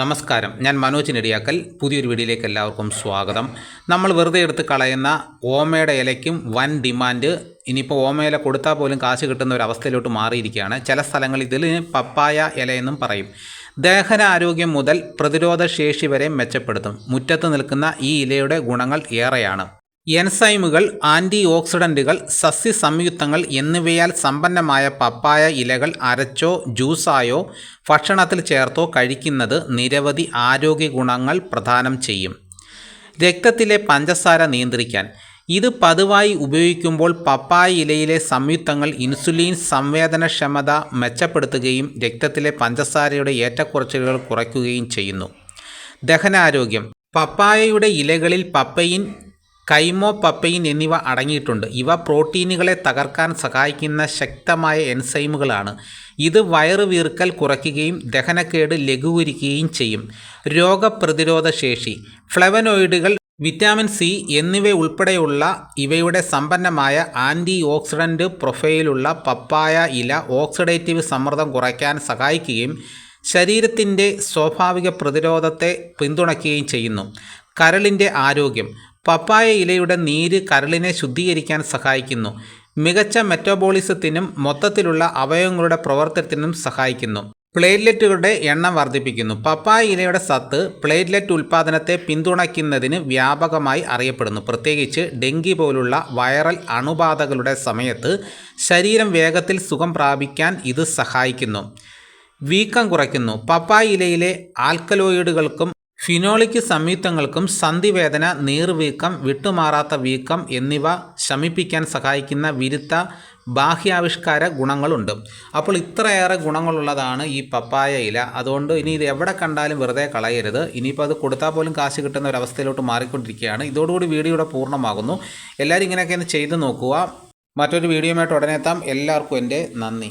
നമസ്കാരം. ഞാൻ മനോജ് നെടിയാക്കൽ. പുതിയൊരു വീഡിയോയിലേക്ക് എല്ലാവർക്കും സ്വാഗതം. നമ്മൾ വെറുതെ എടുത്ത് കളയുന്ന ഓമയുടെ ഇലയ്ക്കും വൻ ഡിമാൻഡ്. ഇനിയിപ്പോൾ ഓമയില കൊടുത്താൽ പോലും കാശ് കിട്ടുന്ന ഒരു അവസ്ഥയിലോട്ട് മാറിയിരിക്കുകയാണ്. ചില സ്ഥലങ്ങളിൽ ഇതിൽ പപ്പായ ഇലയെന്നും പറയും. ദഹനാരോഗ്യം മുതൽ പ്രതിരോധശേഷി വരെ മെച്ചപ്പെടുത്തും. മുറ്റത്ത് നിൽക്കുന്ന ഈ ഇലയുടെ ഗുണങ്ങൾ ഏറെയാണ്. എൻസൈമുകൾ ആന്റി ഓക്സിഡന്റുകൾ സസ്യ സംയുക്തങ്ങൾ എന്നിവയാൽ സമ്പന്നമായ പപ്പായ ഇലകൾ അരച്ചോ ജ്യൂസായോ ഭക്ഷണത്തിൽ ചേർത്തോ കഴിക്കുന്നത് നിരവധി ആരോഗ്യ ഗുണങ്ങൾ പ്രദാനം ചെയ്യും. രക്തത്തിലെ പഞ്ചസാര നിയന്ത്രിക്കാൻ. ഇത് പതിവായി ഉപയോഗിക്കുമ്പോൾ പപ്പായ ഇലയിലെ സംയുക്തങ്ങൾ ഇൻസുലിൻ സംവേദനക്ഷമത മെച്ചപ്പെടുത്തുകയും രക്തത്തിലെ പഞ്ചസാരയുടെ ഏറ്റക്കുറച്ചിലുകൾ കുറയ്ക്കുകയും ചെയ്യുന്നു. ദഹനാരോഗ്യം. പപ്പായയുടെ ഇലകളിൽ പപ്പയിൻ കൈമോ പപ്പയിൻ എന്നിവ അടങ്ങിയിട്ടുണ്ട്. ഇവ പ്രോട്ടീനുകളെ തകർക്കാൻ സഹായിക്കുന്ന ശക്തമായ എൻസൈമുകളാണ്. ഇത് വയറുവീർക്കൽ കുറയ്ക്കുകയും ദഹനക്കേട് ലഘൂകരിക്കുകയും ചെയ്യും. രോഗപ്രതിരോധ ശേഷി ഫ്ലവനോയിഡുകൾ വിറ്റാമിൻ സി എന്നിവ ഉൾപ്പെടെയുള്ള ഇവയുടെ സമ്പന്നമായ ആന്റി ഓക്സിഡന്റ് പ്രൊഫൈലുള്ള പപ്പായ ഇല ഓക്സിഡേറ്റീവ് സമ്മർദ്ദം കുറയ്ക്കാൻ സഹായിക്കുകയും ശരീരത്തിന്റെ സ്വാഭാവിക പ്രതിരോധത്തെ പിന്തുണയ്ക്കുകയും ചെയ്യുന്നു. കരളിന്റെ ആരോഗ്യം പപ്പായ ഇലയുടെ നീര് കരളിനെ ശുദ്ധീകരിക്കാൻ സഹായിക്കുന്നു. മികച്ച മെറ്റബോളിസത്തിനും മൊത്തത്തിലുള്ള അവയവങ്ങളുടെ പ്രവർത്തനത്തിനും സഹായിക്കുന്നു. പ്ലേറ്റ്ലെറ്റുകളുടെ എണ്ണം വർദ്ധിപ്പിക്കുന്നു. പപ്പായ ഇലയുടെ സത്ത് പ്ലേറ്റ്ലെറ്റ് ഉൽപ്പാദനത്തെ പിന്തുണയ്ക്കുന്നതിന് വ്യാപകമായി അറിയപ്പെടുന്നു. പ്രത്യേകിച്ച് ഡെങ്കി പോലുള്ള വൈറൽ അണുബാധകളുടെ സമയത്ത് ശരീരം വേഗത്തിൽ സുഖം പ്രാപിക്കാൻ ഇത് സഹായിക്കുന്നു. വീക്കം കുറയ്ക്കുന്നു. പപ്പായ ഇലയിലെ ആൽക്കലോയിഡുകൾക്കും ഫിനോളിക് സംയുക്തങ്ങൾക്കും സന്ധിവേദന നീർവീക്കം വിട്ടുമാറാത്ത വീക്കം എന്നിവ ശമിപ്പിക്കാൻ സഹായിക്കുന്ന വിരുദ്ധ ബാഹ്യാവിഷ്കാര ഗുണങ്ങളുണ്ട്. അപ്പോൾ ഇത്രയേറെ ഗുണങ്ങളുള്ളതാണ് ഈ പപ്പായ ഇല. അതുകൊണ്ട് ഇനി ഇത് എവിടെ കണ്ടാലും വെറുതെ കളയരുത്. ഇനിയിപ്പോൾ അത് കൊടുത്താൽ പോലും കാശ് കിട്ടുന്ന ഒരു അവസ്ഥയിലോട്ട് മാറിക്കൊണ്ടിരിക്കുകയാണ്. ഇതോടുകൂടി വീഡിയോ ഇവിടെ പൂർണമാകുന്നു. എല്ലാവരും ഇങ്ങനെയൊക്കെ ഒന്ന് ചെയ്ത് നോക്കുക. മറ്റൊരു വീഡിയോയുമായിട്ട് ഉടനെ എത്താം. എല്ലാവർക്കും എന്റെ നന്ദി.